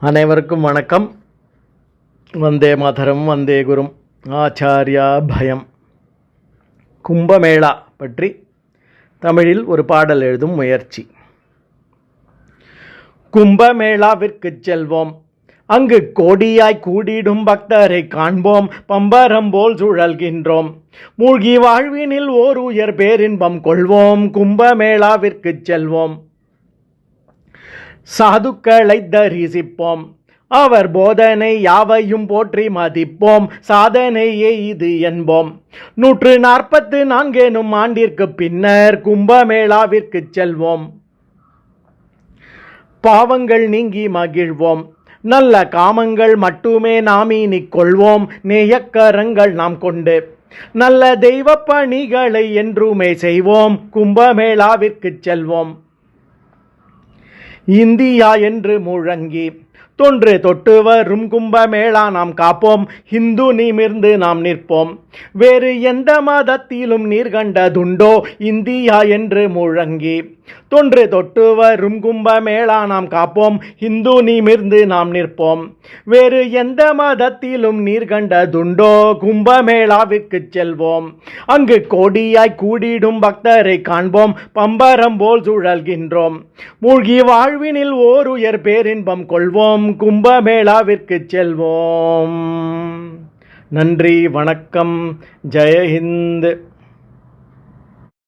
அனைவருக்கும் வணக்கம். வந்தே மாதரம் வந்தே குரும். ஆச்சாரியா பயம். கும்பமேளா பற்றி தமிழில் ஒரு பாடல் எழுதும் முயற்சி. கும்பமேளாவிற்கு செல்வோம். அங்கு கோடியாய் கூடிடும் பக்தரை காண்போம். பம்பரம் போல் சுழல்கின்றோம். மூழ்கி வாழ்வினில் ஓர் உயர் பேரின்பம் கொள்வோம். கும்பமேளாவிற்கு செல்வோம். சாதுக்களை தரிசிப்போம் அவர் போதனை யாவையும் போற்றி மதிப்போம். சாதனையே இது என்போம். நூற்று நாற்பத்து நான்கேனும் ஆண்டிற்கு பின்னர் கும்பமேளாவிற்கு செல்வோம். பாவங்கள் நீங்கி மகிழ்வோம். நல்ல காமங்கள் மட்டுமே நாம் இனி கொள்வோம் நேயக்கரங்கள் நாம் கொண்டு நல்ல தெய்வ பணிகளை என்றுமே செய்வோம். கும்பமேளாவிற்கு செல்வோம். இந்தியா என்று முழங்கி. தொன்று தொட்டு வரும் கும்பமேளா நாம் காப்போம். ஹிந்து நிமிர்ந்து நாம் நிற்போம். வேறு எந்த மதத்திலும் நீர் கண்டதுண்டோ இந்தியா என்று முழங்கி. தொன்று தொட்டு வரும் கும்பமேளா நாம் காப்போம். ஹிந்து நிமிர்ந்து நாம் நிற்போம். வேறு எந்த மதத்திலும் நீர் கண்டதுண்டோ கும்பமேளாவிற்கு செல்வோம். அங்கு கோடியாய் கூடிடும் பக்தரை காண்போம். பம்பரம் போல் சுழல்கின்றோம். மூழ்கி வாழ்வினில் ஓர் உயர் பேரின்பம் கொள்வோம். கும்பமேளாவிற்கு செல்வோம். நன்றி வணக்கம் ஜெயஹிந்த்.